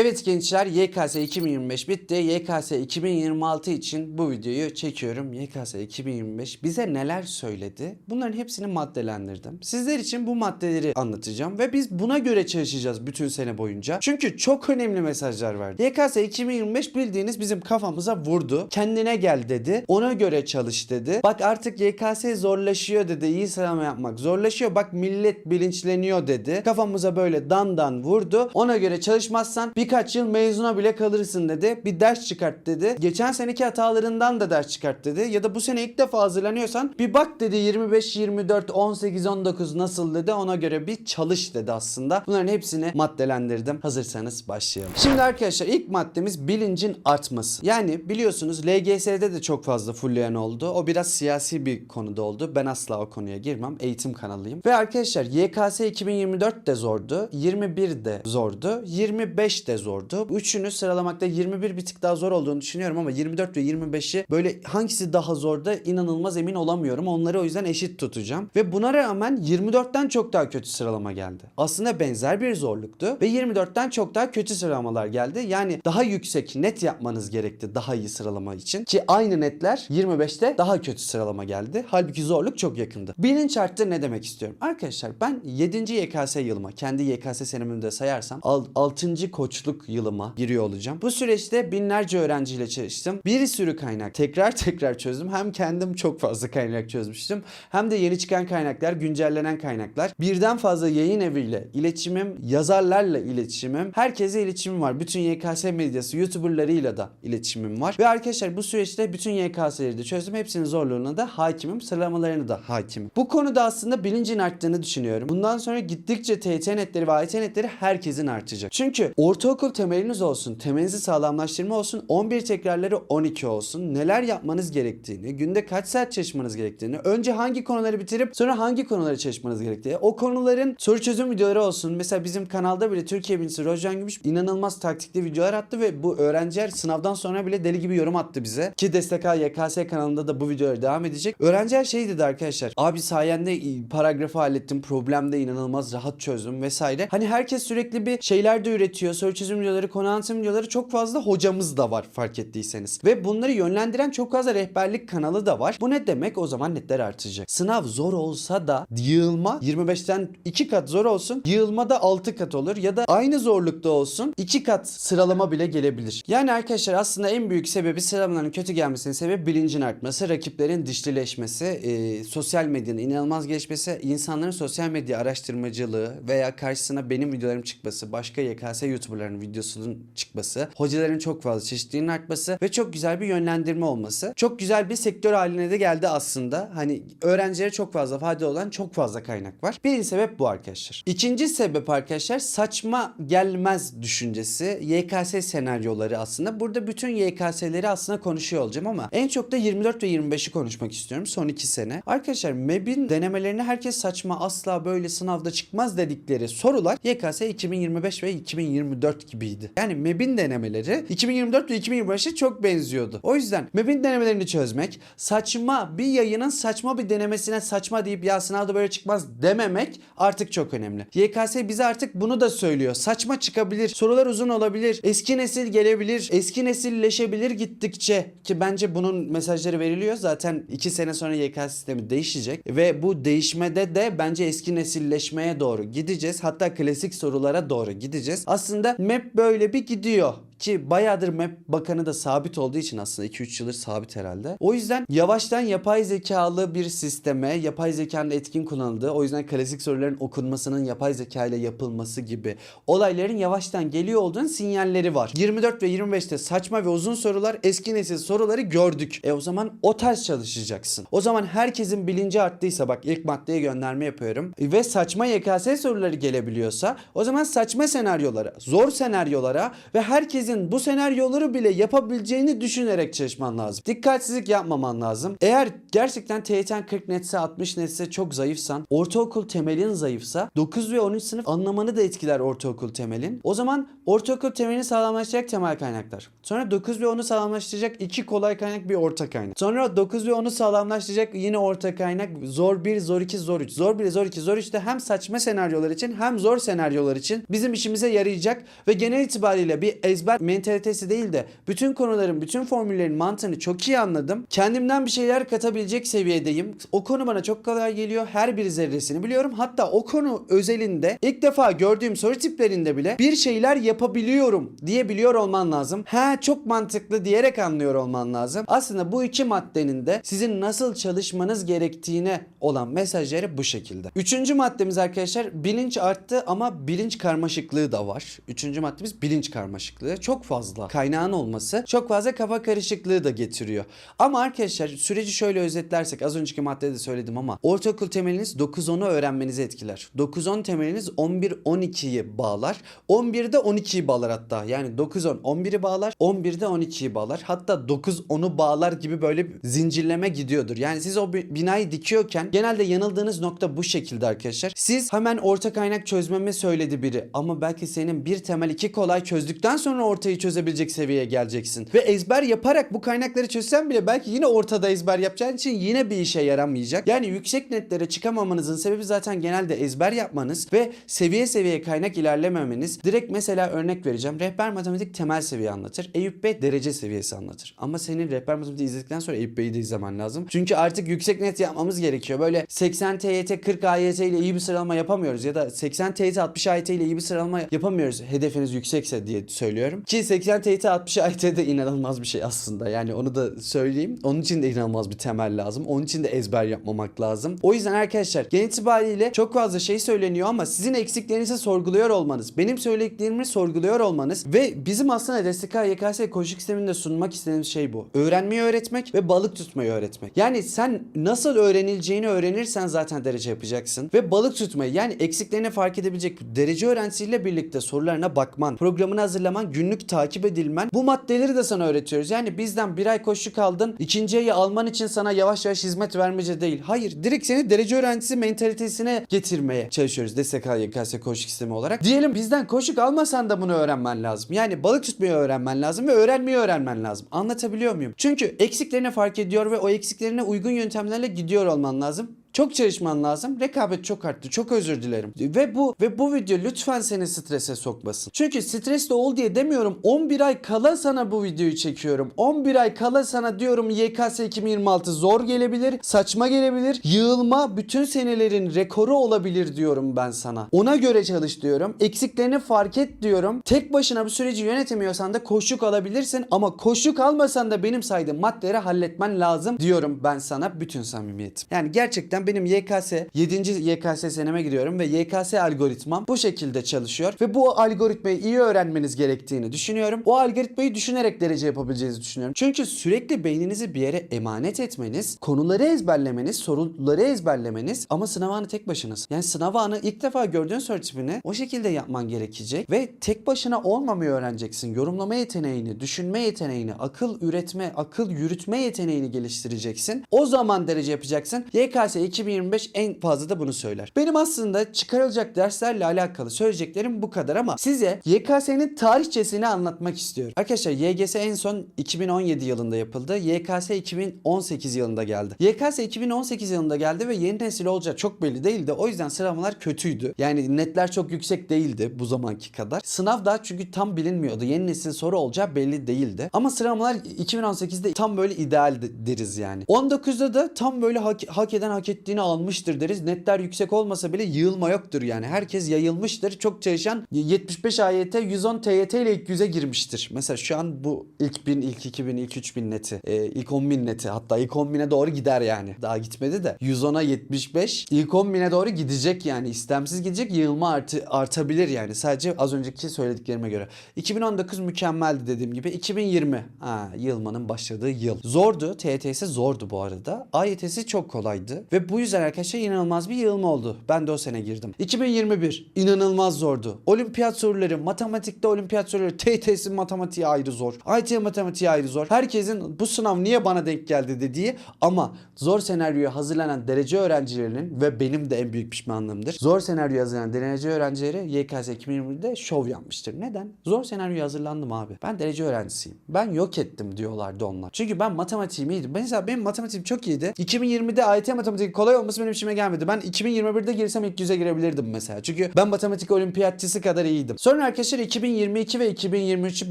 Evet gençler YKS 2025 bitti. YKS 2026 için bu videoyu çekiyorum. YKS 2025 bize neler söyledi? Bunların hepsini maddelendirdim. Sizler için bu maddeleri anlatacağım ve biz buna göre çalışacağız bütün sene boyunca. Çünkü çok önemli mesajlar verdi. YKS 2025 bildiğiniz bizim kafamıza vurdu. Kendine gel dedi. Ona göre çalış dedi. Bak artık YKS zorlaşıyor dedi. İyi sıralama yapmak zorlaşıyor. Bak millet bilinçleniyor dedi. Kafamıza böyle dandan vurdu. Ona göre çalışmazsan birkaç yıl mezuna bile kalırsın dedi. Bir ders çıkart dedi. Geçen seneki hatalarından da ders çıkart dedi. Ya da bu sene ilk defa hazırlanıyorsan bir bak dedi 25, 24, 18, 19 nasıl dedi. Ona göre bir çalış dedi aslında. Bunların hepsini maddelendirdim. Hazırsanız başlayalım. Şimdi arkadaşlar ilk maddemiz bilincin artması. Yani biliyorsunuz LGS'de de çok fazla fullleyen oldu. O biraz siyasi bir konuda oldu. Ben asla o konuya girmem. Eğitim kanalıyım. Ve arkadaşlar YKS 2024 de zordu. 21 de zordu. 25 de zordu. Üçünü sıralamakta 21 bir tık daha zor olduğunu düşünüyorum ama 24 ve 25'i böyle hangisi daha zor da inanılmaz emin olamıyorum. Onları o yüzden eşit tutacağım. Ve buna rağmen 24'ten çok daha kötü sıralama geldi. Aslında benzer bir zorluktu ve 24'ten çok daha kötü sıralamalar geldi. Yani daha yüksek net yapmanız gerekti daha iyi sıralama için. Ki aynı netler 25'te daha kötü sıralama geldi. Halbuki zorluk çok yakındı. Bilinç arttı ne demek istiyorum? Arkadaşlar ben 7. YKS yılıma kendi YKS senemimi de sayarsam 6. koçluk yılıma giriyor olacağım. Bu süreçte binlerce öğrenciyle çalıştım. Bir sürü kaynak tekrar tekrar çözdüm. Hem kendim çok fazla kaynak çözmüştüm. Hem de yeni çıkan kaynaklar, güncellenen kaynaklar. Birden fazla yayın eviyle iletişimim, yazarlarla iletişimim, herkese iletişimim var. Bütün YKS medyası, YouTuberlarıyla da iletişimim var. Ve arkadaşlar bu süreçte bütün YKS'leri de çözdüm. Hepsinin zorluğuna da hakimim. Sıralamalarına da hakimim. Bu konuda aslında bilincin arttığını düşünüyorum. Bundan sonra gittikçe TYT netleri ve AYT netleri herkesin artacak. Çünkü ortaokul temeliniz olsun, temelinizi sağlamlaştırma olsun, 11 tekrarları 12 olsun. Neler yapmanız gerektiğini, günde kaç saat çalışmanız gerektiğini, önce hangi konuları bitirip sonra hangi konuları çalışmanız gerektiği, o konuların soru çözüm videoları olsun. Mesela bizim kanalda bile Türkiye birincisi Rojan Gümüş inanılmaz taktikli videolar attı ve bu öğrenciler sınavdan sonra bile deli gibi yorum attı bize. Ki A YKS kanalında da bu videolar devam edecek. Öğrenciler şey dedi arkadaşlar. Abi sayende paragrafı hallettim. Problemde inanılmaz rahat çözdüm vesaire. Hani herkes sürekli bir şeyler de üretiyor. Soru çözüm videoları, konu anlatım videoları çok fazla hocamız da var fark ettiyseniz. Ve bunları yönlendiren çok fazla rehberlik kanalı da var. Bu ne demek? O zaman netler artacak. Sınav zor olsa da yığılma 25'ten 2 kat zor olsun. Yığılma da 6 kat olur ya da aynı zorlukta olsun 2 kat sıralama bile gelebilir. Yani arkadaşlar aslında en büyük sebebi sıralamaların kötü gelmesinin sebebi bilincin artması, rakiplerin dişlileşmesi, e, sosyal medyanın inanılmaz gelişmesi, insanların sosyal medya araştırmacılığı veya karşısına benim videolarım çıkması, başka YKS YouTuber'ların videosunun çıkması, hocaların çok fazla çeşitliliğinin artması ve çok güzel bir yönlendirme olması. Çok güzel bir sektör haline de geldi aslında. Hani öğrencilere çok fazla fayda olan çok fazla kaynak var. Birinci sebep bu arkadaşlar. İkinci sebep arkadaşlar saçma gelmez düşüncesi. YKS senaryoları aslında. Burada bütün YKS'leri aslında konuşuyor olacağım ama en çok da 24 ve 25'i konuşmak istiyorum son iki sene. Arkadaşlar MEB'in denemelerini herkes saçma asla böyle sınavda çıkmaz dedikleri sorular YKS 2025 ve 2024 gibiydi. Yani MEB'in denemeleri 2024 ve 2025'e çok benziyordu. O yüzden MEB'in denemelerini çözmek, saçma bir yayının saçma bir denemesine saçma deyip ya sınavda böyle çıkmaz dememek artık çok önemli. YKS bize artık bunu da söylüyor. Saçma çıkabilir, sorular uzun olabilir, eski nesil gelebilir, eski nesilleşebilir gittikçe ki bence bunun mesajları veriliyor. Zaten 2 sene sonra YKS sistemi değişecek ve bu değişmede de bence eski nesilleşmeye doğru gideceğiz. Hatta klasik sorulara doğru gideceğiz. Aslında map böyle bir gidiyor ki bayağıdır map bakanı da sabit olduğu için aslında 2-3 yıldır sabit herhalde. O yüzden yavaştan yapay zekalı bir sisteme, yapay zekanın etkin kullanıldığı, o yüzden klasik soruların okunmasının yapay zeka ile yapılması gibi olayların yavaştan geliyor olduğunun sinyalleri var. 24 ve 25'te saçma ve uzun sorular, eski nesil soruları gördük. E o zaman o tarz çalışacaksın. O zaman herkesin bilinci arttıysa bak ilk maddeye gönderme yapıyorum ve saçma YKS soruları gelebiliyorsa o zaman saçma senaryolara, zor senaryolara ve herkesin herkesin bu senaryoları bile yapabileceğini düşünerek çalışman lazım. Dikkatsizlik yapmaman lazım. Eğer gerçekten TYT'n 40 netse 60 netse çok zayıfsan, ortaokul temelin zayıfsa 9 ve 13 sınıf anlamanı da etkiler ortaokul temelin. O zaman ortaokul temelini sağlamlaştıracak temel kaynaklar. Sonra 9 ve 10'u sağlamlaştıracak iki kolay kaynak bir orta kaynak. Sonra 9 ve 10'u sağlamlaştıracak yine orta kaynak zor 1, zor 2, zor 3. Zor 1, zor 2, zor 3 de hem saçma senaryolar için hem zor senaryolar için bizim işimize yarayacak ve genel itibariyle bir ezber mentalitesi değil de bütün konuların, bütün formüllerin mantığını çok iyi anladım. Kendimden bir şeyler katabilecek seviyedeyim. O konu bana çok kolay geliyor. Her bir zerresini biliyorum. Hatta o konu özelinde ilk defa gördüğüm soru tiplerinde bile bir şeyler yapabiliyorum diyebiliyor olman lazım. Ha çok mantıklı diyerek anlıyor olman lazım. Aslında bu iki maddenin de sizin nasıl çalışmanız gerektiğine olan mesajları bu şekilde. Üçüncü maddemiz arkadaşlar bilinç arttı ama bilinç karmaşıklığı da var. Üçüncü maddemiz bilinç karmaşıklığı. Çok fazla kaynağın olması çok fazla kafa karışıklığı da getiriyor. Ama arkadaşlar süreci şöyle özetlersek az önceki maddede de söyledim ama ortaokul temeliniz 9-10'u öğrenmenizi etkiler. 9-10 temeliniz 11-12'yi bağlar. 11'de 12'yi bağlar hatta. Yani 9-10 11'i bağlar. 11'de 12'yi bağlar. Hatta 9-10'u bağlar gibi böyle bir zincirleme gidiyordur. Yani siz o bi- binayı dikiyorken genelde yanıldığınız nokta bu şekilde arkadaşlar. Siz hemen orta kaynak çözmemi söyledi biri. Ama belki senin bir temel iki kolay çözdükten sonra ortayı çözebilecek seviyeye geleceksin. Ve ezber yaparak bu kaynakları çözsen bile belki yine ortada ezber yapacağın için yine bir işe yaramayacak. Yani yüksek netlere çıkamamanızın sebebi zaten genelde ezber yapmanız ve seviye seviye kaynak ilerlememeniz. Direkt mesela örnek vereceğim. Rehber matematik temel seviye anlatır. Eyüp Bey derece seviyesi anlatır. Ama senin rehber matematik izledikten sonra Eyüp Bey'i de izlemen lazım. Çünkü artık yüksek net yapmamız gerekiyor. Böyle 80 TYT 40 AYT ile iyi bir sıralama yapamıyoruz ya da 80 TYT 60 AYT ile iyi bir sıralama yapamıyoruz. Hedefiniz yüksekse diye söylüyorum. Ki 80 TYT 60 AYT de inanılmaz bir şey aslında. Yani onu da söyleyeyim. Onun için de inanılmaz bir temel lazım. Onun için de ezber yapmamak lazım. O yüzden arkadaşlar genel itibariyle çok fazla şey söyleniyor ama sizin eksiklerinizi sorguluyor olmanız, benim söylediklerimi sorguluyor olmanız ve bizim aslında DSK YKS koşuk sisteminde sunmak istediğimiz şey bu. Öğrenmeyi öğretmek ve balık tutmayı öğretmek. Yani sen nasıl öğrenileceğini öğrenirsen zaten derece yapacaksın ve balık tutmayı yani eksiklerini fark edebilecek derece öğrencisiyle birlikte sorularına bakman, programını hazırlaman, günlük takip edilmen bu maddeleri de sana öğretiyoruz. Yani bizden bir ay koşuk aldın, ikinci ayı alman için sana yavaş yavaş hizmet vermece değil. Hayır, direkt seni derece öğrencisi mentalitesine getirmeye çalışıyoruz DSK YKS koşuk sistemi olarak. Diyelim bizden koşuk almasan da bunu öğrenmen lazım. Yani balık tutmayı öğrenmen lazım ve öğrenmeyi öğrenmen lazım. Anlatabiliyor muyum? Çünkü eksiklerini fark ediyor ve o eksiklerine uygun yöntemlerle gidiyor olman lazım. Çok çalışman lazım. Rekabet çok arttı. Çok özür dilerim. Ve bu ve bu video lütfen seni strese sokmasın. Çünkü stresli ol diye demiyorum. 11 ay kala sana bu videoyu çekiyorum. 11 ay kala sana diyorum YKS 2026 zor gelebilir, saçma gelebilir. Yığılma bütün senelerin rekoru olabilir diyorum ben sana. Ona göre çalış diyorum. Eksiklerini fark et diyorum. Tek başına bu süreci yönetemiyorsan da koşuk alabilirsin ama koşuk almasan da benim saydığım maddeleri halletmen lazım diyorum ben sana bütün samimiyetim. Yani gerçekten benim YKS 7. YKS seneme giriyorum ve YKS algoritmam bu şekilde çalışıyor ve bu algoritmayı iyi öğrenmeniz gerektiğini düşünüyorum. O algoritmayı düşünerek derece yapabileceğinizi düşünüyorum. Çünkü sürekli beyninizi bir yere emanet etmeniz, konuları ezberlemeniz, soruları ezberlemeniz ama sınav anı tek başınız. Yani sınav anı ilk defa gördüğün soru tipini o şekilde yapman gerekecek ve tek başına olmamayı öğreneceksin. Yorumlama yeteneğini, düşünme yeteneğini, akıl üretme, akıl yürütme yeteneğini geliştireceksin. O zaman derece yapacaksın. YKS 2025 en fazla da bunu söyler. Benim aslında çıkarılacak derslerle alakalı söyleyeceklerim bu kadar ama size YKS'nin tarihçesini anlatmak istiyorum. Arkadaşlar YGS en son 2017 yılında yapıldı. YKS 2018 yılında geldi. YKS 2018 yılında geldi ve yeni nesil olacağı çok belli değildi. O yüzden sıralamalar kötüydü. Yani netler çok yüksek değildi bu zamanki kadar. Sınav daha çünkü tam bilinmiyordu. Yeni nesil soru olacağı belli değildi. Ama sıralamalar 2018'de tam böyle ideal deriz yani. 19'da da tam böyle hak, hak eden hak ettiğini almıştır deriz. Netler yüksek olmasa bile yığılma yoktur yani. Herkes yayılmıştır. Çok çalışan 75 AYT 110 TYT ile ilk 100'e girmiştir. Mesela şu an bu ilk 1000, ilk 2000, ilk 3000 neti. e, ilk 10.000 neti. Hatta ilk 10.000'e doğru gider yani. Daha gitmedi de. 110'a 75. ilk 10.000'e doğru gidecek yani. İstemsiz gidecek. Yığılma artı, artabilir yani. Sadece az önceki söylediklerime göre. 2019 mükemmeldi dediğim gibi. 2020. Ha, yığılmanın başladığı yıl. Zordu. TYT'si zordu bu arada. AYT'si çok kolaydı. Ve Bu yüzden arkadaşlar inanılmaz bir yığılma oldu. Ben de o sene girdim. 2021 inanılmaz zordu. Olimpiyat soruları, matematikte olimpiyat soruları, TTS matematiği ayrı zor. IT matematiği ayrı zor. Herkesin bu sınav niye bana denk geldi dediği ama zor senaryoya hazırlanan derece öğrencilerinin ve benim de en büyük pişmanlığımdır. Zor senaryoya hazırlanan derece öğrencileri YKS 2020'de şov yapmıştır. Neden? Zor senaryoya hazırlandım abi. Ben derece öğrencisiyim. Ben yok ettim diyorlardı onlar. Çünkü ben matematiğim iyiydi. Mesela benim matematiğim çok iyiydi. 2020'de AYT matematik kolay olması benim işime gelmedi. Ben 2021'de girsem ilk yüze girebilirdim mesela. Çünkü ben matematik olimpiyatçısı kadar iyiydim. Sonra arkadaşlar 2022 ve 2023'ü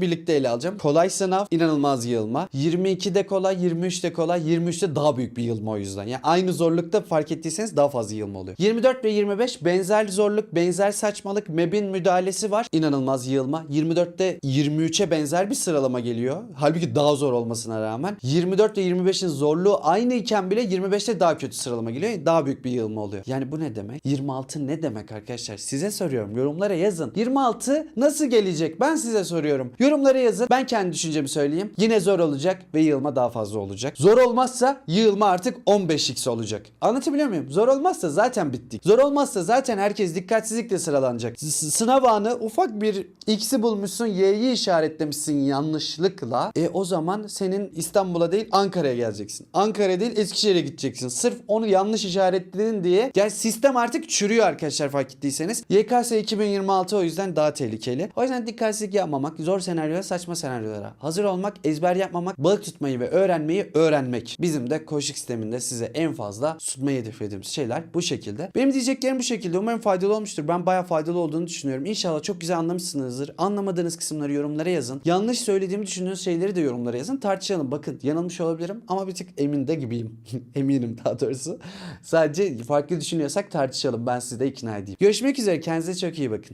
birlikte ele alacağım. Kolay sınav, inanılmaz yığılma. 22'de kolay, 23'te kolay, 23'te daha büyük bir yığılma o yüzden. Yani aynı zorlukta fark ettiyseniz daha fazla yığılma oluyor. 24 ve 25 benzer zorluk, benzer saçmalık, MEB'in müdahalesi var. İnanılmaz yığılma. 24'te 23'e benzer bir sıralama geliyor. Halbuki daha zor olmasına rağmen. 24 ve 25'in zorluğu aynı iken bile 25'te daha kötü sıralama geliyor. Daha büyük bir yığılma oluyor. Yani bu ne demek? 26 ne demek arkadaşlar? Size soruyorum. Yorumlara yazın. 26 nasıl gelecek? Ben size soruyorum. Yorumlara yazın. Ben kendi düşüncemi söyleyeyim. Yine zor olacak ve yığılma daha fazla olacak. Zor olmazsa yığılma artık 15x olacak. Anlatabiliyor muyum? Zor olmazsa zaten bittik. Zor olmazsa zaten herkes dikkatsizlikle sıralanacak. S- sınav anı ufak bir x'i bulmuşsun, y'yi işaretlemişsin yanlışlıkla. E o zaman senin İstanbul'a değil Ankara'ya geleceksin. Ankara değil Eskişehir'e gideceksin. Sırf onu yanlış işaretledin diye. Yani sistem artık çürüyor arkadaşlar fark ettiyseniz. YKS 2026 o yüzden daha tehlikeli. O yüzden dikkatsizlik yapmamak, zor senaryolara, saçma senaryolara hazır olmak, ezber yapmamak, balık tutmayı ve öğrenmeyi öğrenmek. Bizim de koşuk sisteminde size en fazla tutmayı hedeflediğimiz şeyler bu şekilde. Benim diyeceklerim bu şekilde. Umarım faydalı olmuştur. Ben bayağı faydalı olduğunu düşünüyorum. İnşallah çok güzel anlamışsınızdır. Anlamadığınız kısımları yorumlara yazın. Yanlış söylediğimi düşündüğünüz şeyleri de yorumlara yazın. Tartışalım. Bakın yanılmış olabilirim ama bir tık emin de gibiyim. Eminim daha doğrusu. Sadece farklı düşünüyorsak tartışalım. Ben sizi de ikna edeyim. Görüşmek üzere. Kendinize çok iyi bakın.